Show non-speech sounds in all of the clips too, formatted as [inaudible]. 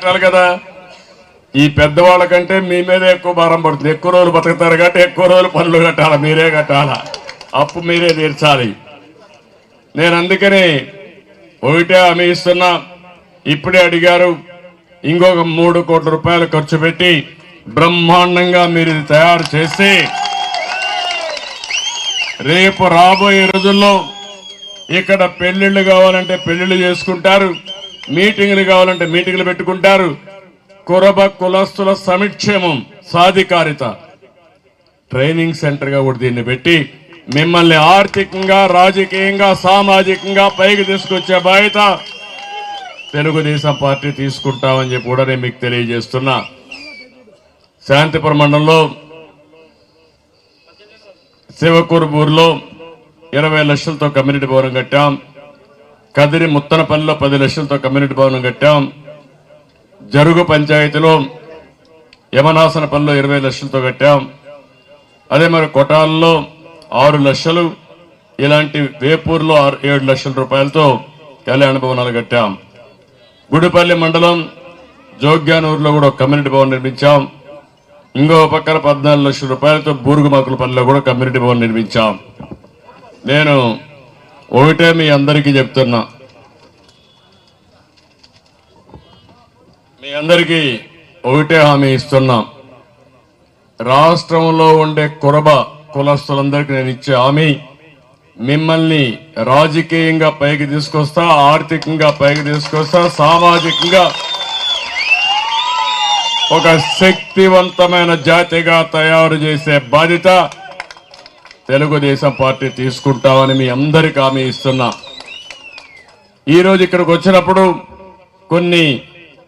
కట్టాలి కదా. ఈ పెద్దవాళ్ళ కంటే మీ మీద ఎక్కువ భారం పడుతుంది. ఎక్కువ రోజులు బతుకుతారు కాబట్టి ఎక్కువ రోజులు పనులు కట్టాలి మీరే కట్టాలా. అప్పు మీరే తీర్చాలి. నేను అందుకని ఒకటే హామీ ఇస్తున్నా. ఇప్పుడే అడిగారు ఇంకొక మూడు కోట్ల రూపాయలు ఖర్చు పెట్టి బ్రహ్మాండంగా మీరు ఇది తయారు చేసి రేపు రాబోయే రోజుల్లో ఇక్కడ పెళ్ళిళ్ళు కావాలంటే పెళ్ళిళ్ళు చేసుకుంటారు. మీటింగ్లు కావాలంటే మీటింగ్లు పెట్టుకుంటారు. కురబ కులస్తుల సమిక్షేమం సాధికారిత. ట్రైనింగ్ సెంటర్గా కూడా దీన్ని పెట్టి మిమ్మల్ని ఆర్థికంగా రాజకీయంగా సామాజికంగా పైకి తీసుకొచ్చే బాధ్యత తెలుగుదేశం పార్టీ తీసుకుంటామని చెప్పి కూడా నేను మీకు తెలియజేస్తున్నా. శాంతిపురం మండలంలో శివకూరుపూర్లో ఇరవై లక్షలతో కమ్యూనిటీ భవనం కట్టాం. కదిరి ముత్తనపల్లిలో పది లక్షలతో కమ్యూనిటీ భవనం కట్టాం. జరుగు పంచాయతీలో యమనాసనపల్లిలో ఇరవై లక్షలతో కట్టాం. అదే మరి కొటాల్లో ఆరు లక్షలు ఇలాంటి వేపూర్లో ఆరు ఏడు లక్షల రూపాయలతో కళ్యాణ భవనాలు కట్టాం. గుడిపల్లి మండలం జోగ్యానూరులో కూడా కమ్యూనిటీ భవన్ నిర్మించాం. ఇంకో పక్కన పద్నాలుగు లక్షల రూపాయలతో బూరుగుమాకులపల్లిలో కూడా కమ్యూనిటీ భవన్ నిర్మించాం. నేను ఒకటే మీ అందరికీ చెప్తున్నా. మీ అందరికీ ఒకటే హామీ ఇస్తున్నాం. రాష్ట్రంలో ఉండే కురబ కులస్తులందరికీ నేను ఇచ్చే హామీ మిమ్మల్ని రాజకీయంగా పైకి తీసుకొస్తా ఆర్థికంగా పైకి తీసుకొస్తా సామాజికంగా ఒక శక్తివంతమైన జాతిగా తయారు చేసే బాధ్యత తెలుగుదేశం పార్టీ తీసుకుంటామని మీ అందరికి హామీ ఇస్తున్నా. ఈరోజు ఇక్కడికి వచ్చినప్పుడు కొన్ని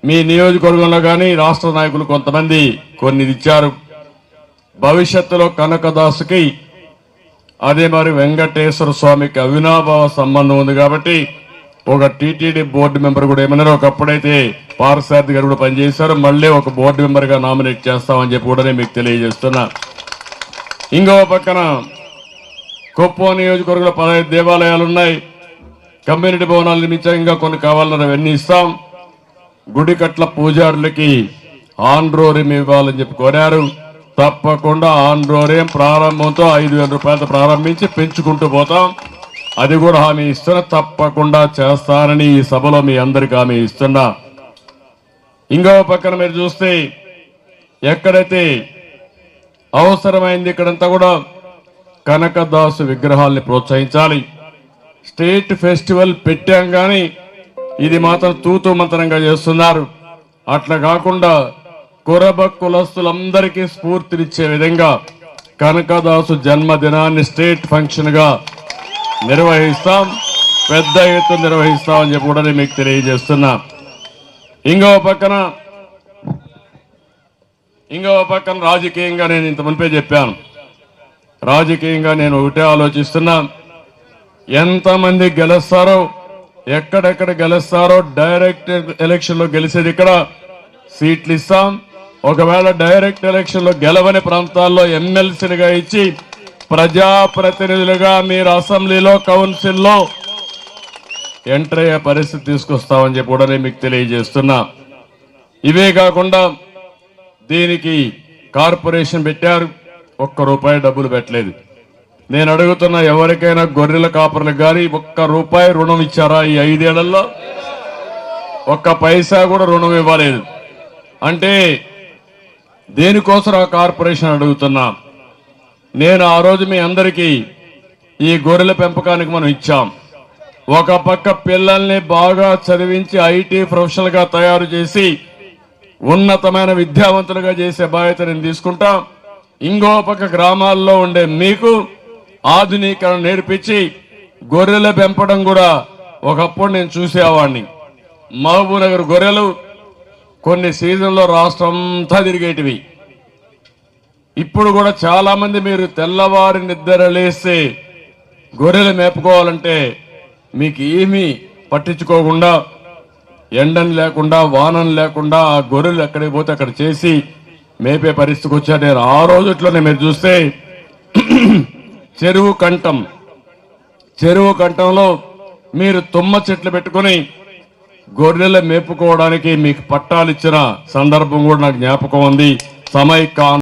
మీ నియోజకవర్గంలో కానీ రాష్ట్ర నాయకులు కొంతమంది కొన్ని ఇచ్చారు. భవిష్యత్తులో కనకదాసుకి అదే మరి వెంకటేశ్వర స్వామికి అవినాభావ సంబంధం ఉంది కాబట్టి ఒక టీటీడీ బోర్డు మెంబర్ కూడా ఏమన్నారు ఒకప్పుడైతే పారసారథి గారు కూడా పనిచేశారు. మళ్ళీ ఒక బోర్డు మెంబర్గా నామినేట్ చేస్తామని చెప్పి కూడా నేను మీకు తెలియజేస్తున్నా. ఇంకో పక్కన కుప్పం నియోజకవర్గంలో పదహైదు దేవాలయాలు ఉన్నాయి కమ్యూనిటీ భవనాలు నిర్మించాం. ఇంకా కొన్ని కావాలన్నారు అవన్నీ ఇస్తాం. గుడికట్ల పూజారులకి ఆండ్రోరియం ఇవ్వాలని చెప్పి కోరారు. తప్పకుండా ఆండ్రోరియం ప్రారంభంతో ఐదు వేల రూపాయలతో ప్రారంభించి పెంచుకుంటూ పోతాం. అది కూడా హామీ ఇస్తున్నా. తప్పకుండా చేస్తానని ఈ సభలో మీ అందరికి హామీ ఇస్తున్నా. ఇంకో పక్కన మీరు చూస్తే ఎక్కడైతే అవసరమైంది ఇక్కడంతా కూడా కనకదాసు విగ్రహాల్ని ప్రోత్సహించాలి. స్టేట్ ఫెస్టివల్ పెట్టాం కానీ ఇది మాత్రం తూతూ మంత్రంగా చేస్తున్నారు. అట్లా కాకుండా కురబ కులస్తులందరికీ స్ఫూర్తినిచ్చే విధంగా కనకదాసు జన్మదినాన్ని స్టేట్ ఫంక్షన్గా నిర్వహిస్తాం. పెద్ద ఎత్తున నిర్వహిస్తామని చెప్పి కూడా నేను మీకు తెలియజేస్తున్నా. ఇంకో పక్కన ఇంకో పక్కన రాజకీయంగా నేను ఇంత మునిపే చెప్పాను. రాజకీయంగా నేను ఒకటే ఆలోచిస్తున్నా. ఎంతమంది గెలుస్తారో ఎక్కడెక్కడ గెలుస్తారో డైరెక్ట్ ఎలక్షన్లో గెలిచేది ఇక్కడ. సీట్లు ఇస్తాం ఒకవేళ డైరెక్ట్ ఎలక్షన్లో గెలవని ప్రాంతాల్లో ఎమ్మెల్సీలుగా ఇచ్చి ప్రజాప్రతినిధులుగా మీరు అసెంబ్లీలో కౌన్సిల్లో ఎంటర్ అయ్యే పరిస్థితి తీసుకొస్తామని చెప్పి కూడా నేను మీకు తెలియజేస్తున్నా. ఇవే కాకుండా దీనికి కార్పొరేషన్ పెట్టారు. ఒక్క రూపాయి డబ్బులు పెట్టలేదు. నేను అడుగుతున్న ఎవరికైనా గొర్రెల కాపర్లకు కానీ ఒక్క రూపాయి రుణం ఇచ్చారా ఈ ఐదేళ్ళలో? ఒక్క పైసా కూడా రుణం ఇవ్వలేదు. అంటే దేనికోసం ఆ కార్పొరేషన్ అడుగుతున్నా? నేను ఆ రోజు మీ అందరికీ ఈ గొర్రెల పెంపకానికి మనం ఇచ్చాం. ఒక పక్క పిల్లల్ని బాగా చదివించి ఐటీ ప్రొఫెషనల్గా తయారు చేసి ఉన్నతమైన విద్యావంతులుగా చేసే బాధ్యత నేను తీసుకుంటాం. ఇంకో పక్క గ్రామాల్లో ఉండే మీకు ఆధునీకరణ నేర్పించి గొర్రెల పెంపడం కూడా ఒకప్పుడు నేను చూసేవాడిని మహబూబ్నగర్ గొర్రెలు కొన్ని సీజన్లో రాష్ట్రం అంతా తిరిగేటివి. ఇప్పుడు కూడా చాలామంది మీరు తెల్లవారి నిద్ర లేస్తే గొర్రెలు మేపుకోవాలంటే మీకు ఏమీ పట్టించుకోకుండా ఎండని లేకుండా వానని లేకుండా ఆ గొర్రెలు ఎక్కడికి పోతే అక్కడ చేసి మేపే పరిస్థితికి వచ్చారు నేను ఆ రోజుట్లోనే మీరు చూస్తే [clears throat] చెరువు కంఠం. చెరువు కంఠంలో మీరు తుమ్మ చెట్లు పెట్టుకొని గొర్రెలు మేపుకోవడానికి మీకు పట్టాలు ఇచ్చిన సందర్భం కూడా నాకు జ్ఞాపకం ఉంది. సమైక్య